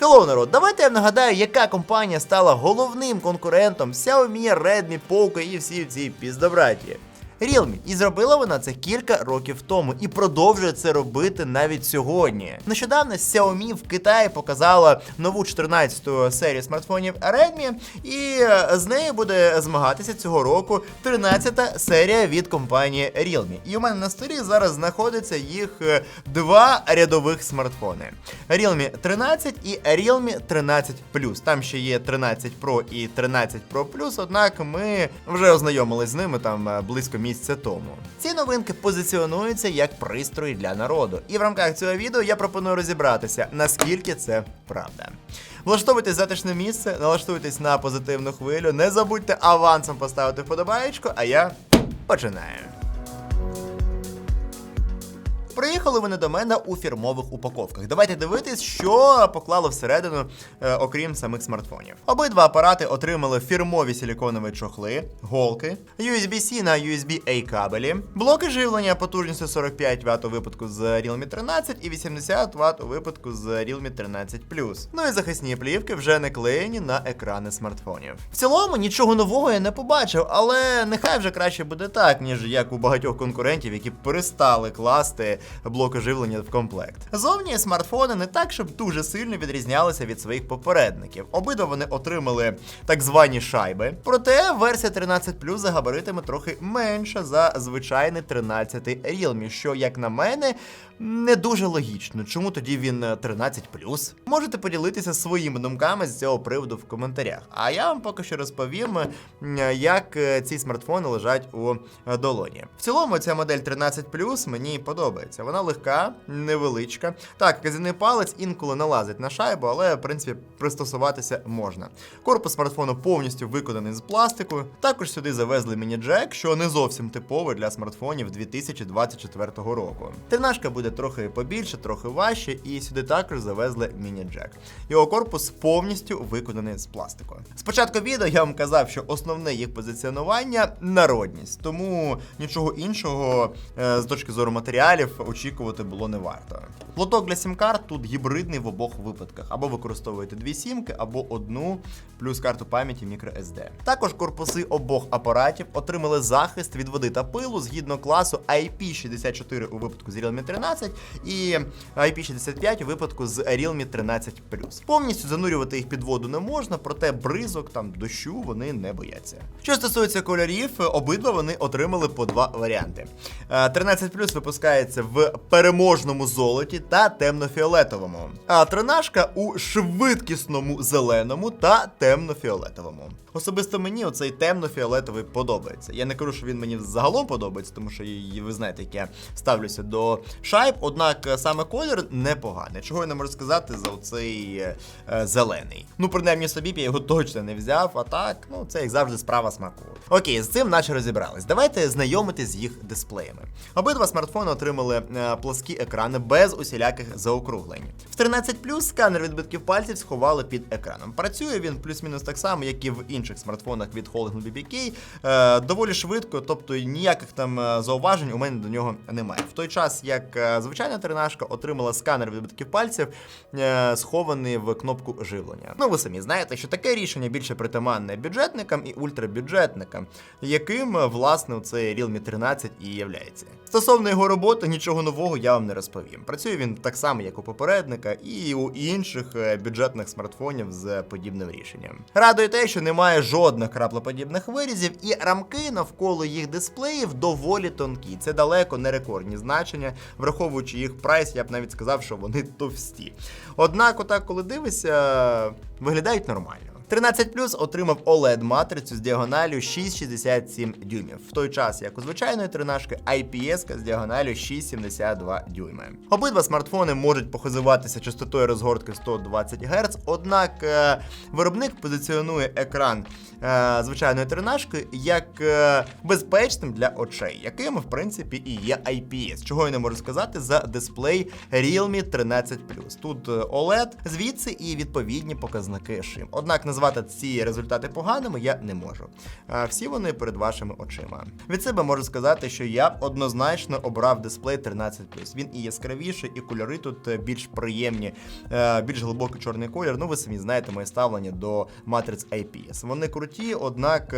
Hello, народ, давайте я нагадаю, яка компанія стала головним конкурентом Xiaomi, Redmi, Poco і всі ці піздобраті. Realme. І зробила вона це кілька років тому і продовжує це робити навіть сьогодні. Нещодавно Xiaomi в Китаї показала нову 14-ту серію смартфонів Redmi, і е, з нею буде змагатися цього року 13-та серія від компанії Realme. І у мене на столі зараз знаходиться їх е, два рядових смартфони: Realme 13 і Realme 13 Plus. Там ще є 13 Pro і 13 Pro Plus, однак ми вже ознайомились з ними там е, близько місяця тому. Ці новинки позиціонуються як пристрої для народу. І в рамках цього відео я пропоную розібратися, наскільки це правда. Влаштовуйтесь затишне місце, налаштуйтесь на позитивну хвилю, не забудьте авансом поставити вподобаєчку, а я починаю. Приїхали вони до мене у фірмових упаковках. Давайте дивитись, що поклало всередину, е, окрім самих смартфонів. Обидва апарати отримали фірмові силіконові чохли, голки, USB-C на USB-A кабелі, блоки живлення потужністю 45 Вт у випадку з Realme 13 і 80 Вт у випадку з Realme 13 Ну і захисні плівки вже не клеєні на екрани смартфонів. В цілому нічого нового я не побачив, але нехай вже краще буде так, ніж як у багатьох конкурентів, які перестали класти блоки живлення в комплект. Зовні смартфони не так, щоб дуже сильно відрізнялися від своїх попередників. Обидва вони отримали так звані шайби. Проте версія 13 Plus за габаритами трохи менша за звичайний 13 Realme, що, як на мене, не дуже логічно. Чому тоді він е, 13 Можете поділитися своїми думками з цього приводу в коментарях. А я вам поки що розповім, е, як е, ці смартфони лежать у е, долоні. В цілому, ця модель 13 мені подобається. Вона легка, невеличка. Так, казівний палець інколи налазить на шайбу, але в принципі пристосуватися можна. Корпус смартфону повністю виконаний з пластику. Також сюди завезли міні-джек, що не зовсім типове для смартфонів 2024 року. Тринашка буде трохи побільше, трохи важче, і сюди також завезли міні-джек. Його корпус повністю виконаний з пластику. Спочатку відео я вам казав, що основне їх позиціонування народність, тому нічого іншого е, з точки зору матеріалів очікувати було не варто. Лоток для сім-карт тут гібридний в обох випадках. Або використовуєте дві сімки, або одну, плюс карту пам'яті microSD. Також корпуси обох апаратів отримали захист від води та пилу згідно класу IP64 у випадку з Realme 13 і IP65 у випадку з Realme 13 Повністю занурювати їх під воду не можна, проте бризок там дощу вони не бояться. Що стосується кольорів, обидва вони отримали по два варіанти. Е, 13 випускається в переможному золоті та темно-фіолетовому, а тринашка у швидкісному зеленому та темно-фіолетовому. Особисто мені оцей темно-фіолетовий подобається. Я не кажу, що він мені загалом подобається, тому що ви знаєте, як я ставлюся до шайб, однак е, саме колір непоганий. Чого я не можу сказати за оцей е, е, зелений. Ну, принаймні собі я його точно не взяв, а так, ну це як завжди справа смаку. Окей, з цим наче розібрались. Давайте знайомитись з їх дисплеями. Обидва смартфони отримали е, пласкі екрани без усіляких заокруглень. В 13 сканер відбитків пальців сховали під екраном. Працює він плюс-мінус так само, як і в інших смартфонах від Holding BBK. Е, доволі швидко, тобто ніяких там е, зауважень у мене до нього немає. В той час, як звичайна тринашка отримала сканер відбитків пальців, е, схований в кнопку живлення. Ну ви самі знаєте, що таке рішення більше притаманне бюджетникам і ультрабюджетникам, яким е, власне цей Realme 13 і являється. Стосовно його роботи, нічого нового я вам не розповім. Працює він так само, як у попередника, і у інших е, бюджетних смартфонів з подібним рішенням. Радує те, що немає жодних краплоподібних вирізів, і рамки навколо їх дисплеїв доволі тонкі. Це далеко не рекордні значення, враховуючи їх прайс, я б навіть сказав, що вони товсті. Однак, отак, коли дивишся, виглядають нормально. 13 Plus отримав oled матрицю з діагоналю 6,67 дюймів, в той час, як у звичайної тринашки IPS з діагоналю 6,72 дюйми. Обидва смартфони можуть похизуватися частотою розгортки 120 Гц, однак е, виробник позиціонує екран е, звичайної тринашки як е, безпечним для очей, яким в принципі і є IPS, чого я не можу сказати за дисплей Realme 13 Тут OLED, звідси і відповідні показники шим. Однак назвати ці результати поганими я не можу. Е, Всі вони перед вашими очима. Від себе можу сказати, що я б однозначно обрав дисплей 13 Він і яскравіший, і кольори тут е, більш приємні, е, більш глибокий чорний колір. Ну, ви самі знаєте моє ставлення до матриць IPS. Вони круті, однак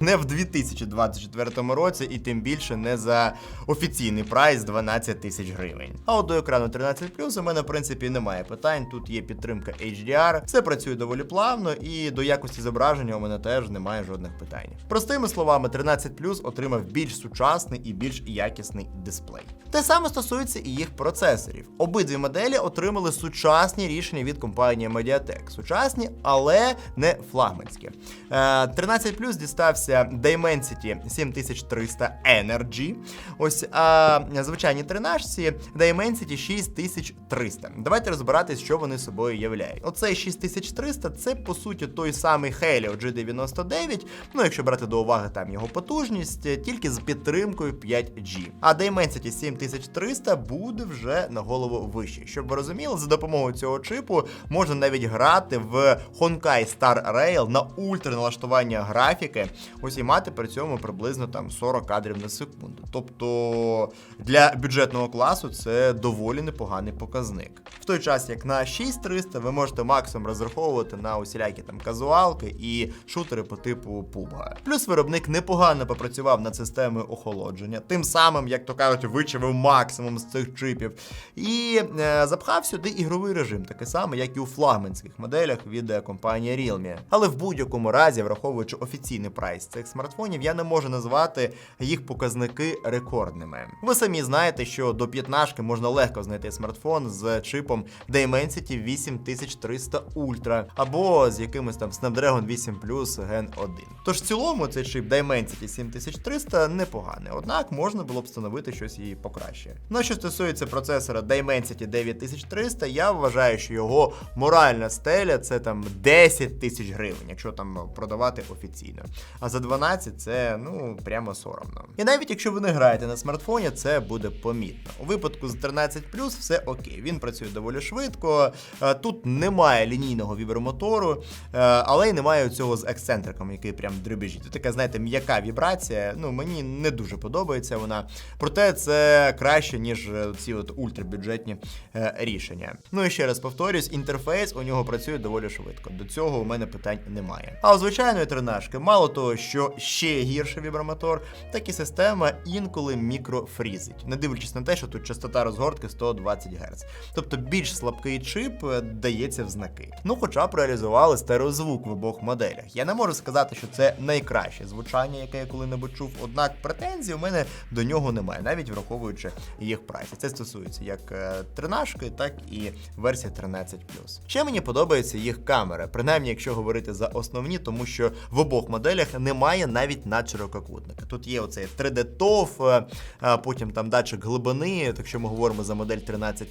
не в 2024 році, і тим більше не за офіційний прайс 12 тисяч гривень. А от до екрану 13 у мене в принципі немає питань. Тут є підтримка HDR, все працює доволі плавно, і до якості зображення у мене теж немає жодних питань. Простими словами, 13 отримав більш сучасний і більш якісний дисплей. Те саме стосується і їх процесорів. Обидві моделі отримали сучасні рішення від компанії Mediatek. Сучасні, але не флагманські. Е, 13 Plus дістався Dimensity 7300 Energy. Ось а звичайні 13 Dimensity 6300. Давайте розбиратись, що вони собою являють. Оцей 6300 це по суті той самий Helio G99, ну якщо брати до уваги там його потужність, е, тільки з підтримкою 5G. А Dimensity 7300 буде вже на голову вище. Щоб ви розуміли, за допомогою цього чипу можна навіть грати в Honkai Star Rail на ультра налаштування графіки, ось і мати при цьому приблизно там 40 кадрів на секунду. Тобто для бюджетного класу це доволі непоганий показник. В той час, як на 6300 ви можете максимум розраховувати на усілякі там казуалки і шутери по типу PUBG. Плюс виробник непогано попрацював над системою охолодження, тим самим, як то кажуть, вичавив максимум з цих чипів, і е, запхав сюди ігровий режим, такий самий, як і у флагманських моделях від е, компанії Realme. Але в будь-якому разі, враховуючи офіційний прайс цих смартфонів, я не можу назвати їх показники рекордними. Ви самі знаєте, що до 15 можна легко знайти смартфон з чипом Dimensity 8300 Ultra або з якимось там Snapdragon 8 Plus Gen 1. Тож в цілому цей чип Dimensity 7300 непоганий, однак можна було б встановити щось її покраще. Ну що стосується процесора Dimensity 9300, я вважаю, що його моральна стеля це там 10 тисяч гривень, якщо там продавати офіційно. А за 12 це ну прямо соромно. І навіть якщо ви не граєте на смартфоні, це буде помітно. У випадку з 13 все окей, він працює доволі швидко. Е, Тут немає лінійного вібромотору, е, але й немає цього з ексцентриком, який прям дребіжить. Це така, знаєте, м'яка вібрація. Ну мені не дуже подобається вона. Проте це краще, ніж е, ці от ультрабюджетні е, рішення. Ну і ще раз повторюсь, інтерфейс у нього працює доволі швидко. До цього у мене питань немає. А у звичайної тринашки, мало того, що ще гірше вібромотор, так і система інколи мікрофрізить, не дивлячись на те, що тут частота розгортки 120 Гц. Тобто більш слабкий чип е, дається в знаки. Ну, хоча б реалізували стереозвук в обох моделях. Я не можу сказати, що це найкраще звучання, яке я коли-небудь чув, однак претензій у мене до нього немає, навіть враховуючи їх прайс. Це стосується як е, тринашки, так і версія 13 Ще мені подобаються їх камери, принаймні, якщо говорити за основні, тому що в обох моделях немає навіть надширококутника. Тут є оцей 3D TOF, е, а потім там датчик глибини, якщо ми говоримо за модель 13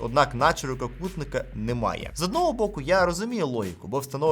однак надширококутника немає. З одного боку, я розумію логіку, бо встановлювати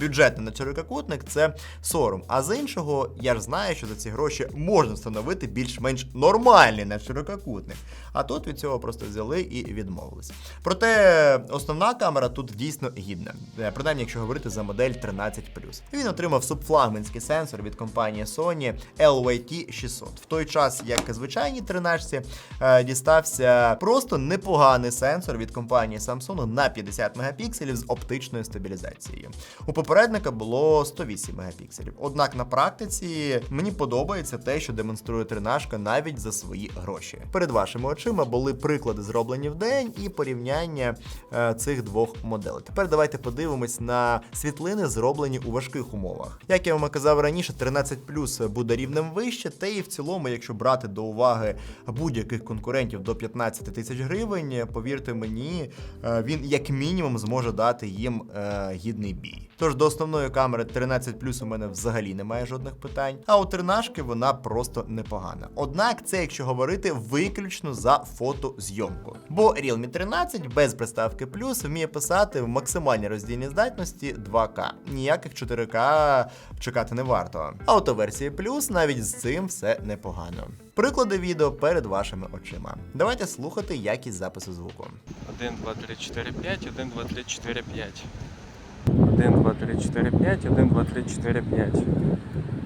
бюджетний надширококутник це сором. А з іншого, я ж знаю, що за ці гроші можна встановити більш-менш нормальний надширококутник. А тут від цього просто взяли і відмовились. Проте основна камера тут дійсно гідна, Е, принаймні, якщо говорити за модель 13 Він отримав субфлагманський сенсор від компанії Sony LYT 600. В той час, як звичайній 13 е, дістався просто непоганий сенсор від компанії Samsung на 50 мегапікселів з оптичною стабілізацією. У попередника було 108 мегапікселів. Однак на практиці мені подобається те, що демонструє тринашка навіть за свої гроші. Перед вашими очима були приклади, зроблені в день, і порівняння е, цих двох моделей. Тепер давайте подивимось на світлини, зроблені у важких умовах. Як я вам казав раніше, 13 плюс буде рівнем вище, та і в цілому, якщо брати до уваги будь-яких конкурентів до 15 тисяч гривень, повірте мені, е, він як мінімум зможе дати їм е, гідний бій. Тож до основної камери 13 у мене взагалі немає жодних питань. А у тринашки вона просто непогана. Однак це якщо говорити виключно за фотозйомку. Бо Realme 13 без приставки плюс вміє писати в максимальній роздільній здатності 2К. Ніяких 4К чекати не варто. А у версії плюс навіть з цим все непогано. Приклади відео перед вашими очима. Давайте слухати якість запису звуку. 1, 2, 3, 4, 5, 1, 2, 3, 4, 5. 1, 2, 3, 4, 5, 1, 2, 3, 4, 5.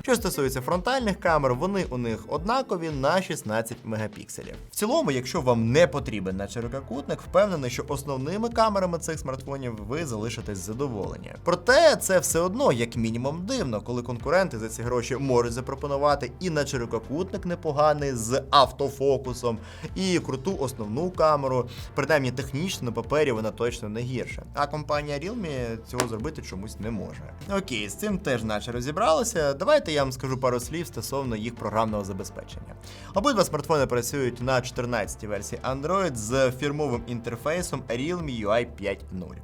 Що стосується фронтальних камер, вони у них однакові на 16 мегапікселів. В цілому, якщо вам не потрібен на ширококутник, впевнений, що основними камерами цих смартфонів ви залишитесь задоволені. Проте це все одно, як мінімум, дивно, коли конкуренти за ці гроші можуть запропонувати і на ширококутник непоганий з автофокусом, і круту основну камеру. Принаймні технічно на папері вона точно не гірша. А компанія Realme цього зробити чомусь не може. Окей, з цим теж наче розібралися. Давайте я вам скажу пару слів стосовно їх програмного забезпечення. Обидва смартфони працюють на 14-й версії Android з фірмовим інтерфейсом Realme UI 5.0.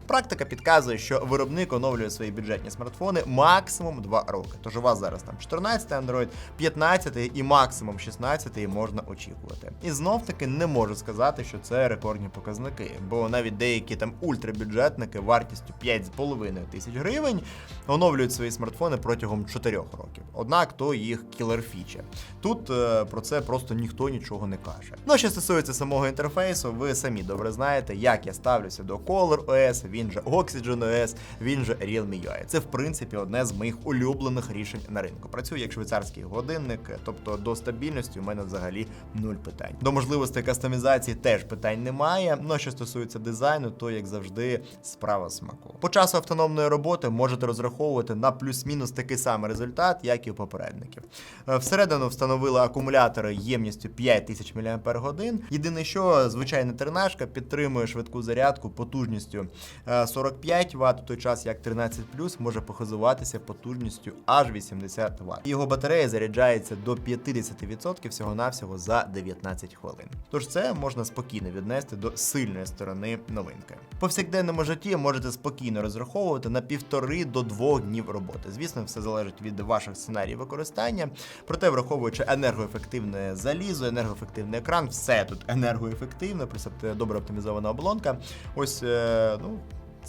Практика підказує, що виробник оновлює свої бюджетні смартфони максимум 2 роки. Тож у вас зараз там 14 Android, 15 і максимум 16 можна очікувати. І знов таки не можу сказати, що це рекордні показники, бо навіть деякі там ультрабюджетники вартістю 5,5 тисяч гривень оновлюють свої смартфони протягом 4 років. Однак то їх кілер фіча. Тут е, про це просто ніхто нічого не каже. Ну, що стосується самого інтерфейсу, ви самі добре знаєте, як я ставлюся до Color OS, він же Oxygen OS, він же Realme UI. Це в принципі одне з моїх улюблених рішень на ринку. Працює як швейцарський годинник, тобто до стабільності у мене взагалі нуль питань. До можливості кастомізації теж питань немає. Ну що стосується дизайну, то як завжди справа смаку. По часу автономної роботи можете розраховувати на плюс-мінус такий самий результат, як і у попередників. Е, Всередину встановили акумулятори ємністю 5000 мАч. Єдине, що звичайна тернашка підтримує швидку зарядку потужністю е, 45 Вт, у той час як 13 може похизуватися потужністю аж 80 Вт. Його батарея заряджається до 50% всього-навсього за 19 хвилин. Тож це можна спокійно віднести до сильної сторони новинки. В повсякденному житті можете спокійно розраховувати на півтори до двох днів роботи. Звісно, все залежить від ваших сценаріїв використання. Проте, враховуючи енергоефективне залізо, енергоефективний екран, все тут енергоефективно, плюс добре оптимізована оболонка. Ось е, ну.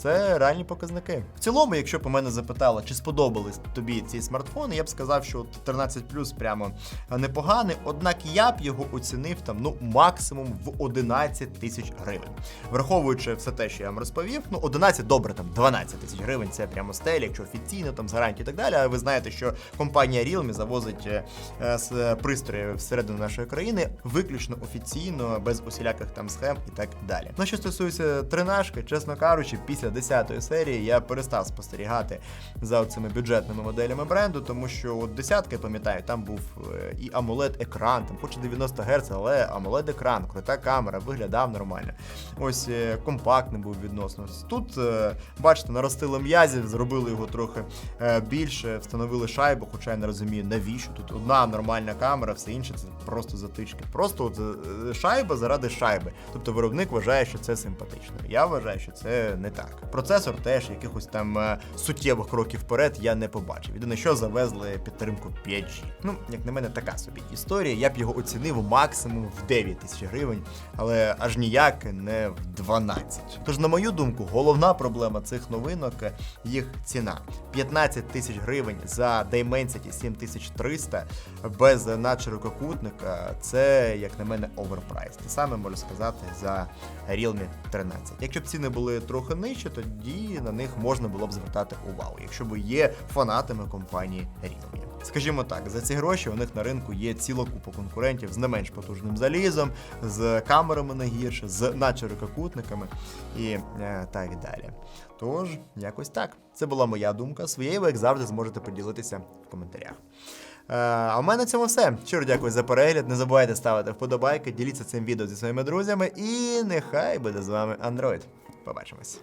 Це реальні показники. В цілому, якщо б мене запитали, чи сподобались тобі ці смартфони, я б сказав, що 13 Plus прямо непоганий, однак я б його оцінив там ну максимум в 11 тисяч гривень. Враховуючи все те, що я вам розповів, ну 11, добре, там 12 тисяч гривень це прямо стелі, якщо офіційно, там з гарантією і так далі. А ви знаєте, що компанія Realme завозить е, е, пристрої всередину нашої країни виключно офіційно, без усіляких там схем і так далі. Ну що стосується тринашки, чесно кажучи, після 10-ї серії я перестав спостерігати за цими бюджетними моделями бренду, тому що от десятка, я пам'ятаю, там був е, і amoled екран, там хоч 90 Гц, але amoled екран, крута камера, виглядав нормально. Ось е, компактний був відносно. Тут, е, бачите, наростили м'язів, зробили його трохи більше, встановили шайбу, хоча я не розумію, навіщо тут одна нормальна камера, все інше це просто затички. Просто от, шайба заради шайби. Тобто виробник вважає, що це симпатично. Я вважаю, що це не так. Процесор теж якихось там е, суттєвих кроків вперед я не побачив. Єдине, що завезли підтримку 5G. Ну, як на мене, така собі історія. Я б його оцінив максимум в 9 тисяч гривень, але аж ніяк не в 12. Тож, на мою думку, головна проблема цих новинок їх ціна. 15 тисяч гривень за Dimensity 7300 без надширококутника. Це, як на мене, оверпрайс. Те саме можу сказати за Realme 13. Якщо б ціни були трохи нижче, тоді на них можна було б звертати увагу, якщо ви є фанатами компанії Realme. Скажімо так, за ці гроші у них на ринку є ціла купа конкурентів з не менш потужним залізом, з камерами не гірше, з надширококутниками і е, так далі. Тож, якось так. Це була моя думка. Своєю ви, як завжди, зможете поділитися в коментарях. Е, А в мене на цьому все. Щиро дякую за перегляд. Не забувайте ставити вподобайки, діліться цим відео зі своїми друзями, і нехай буде з вами Android. Побачимось.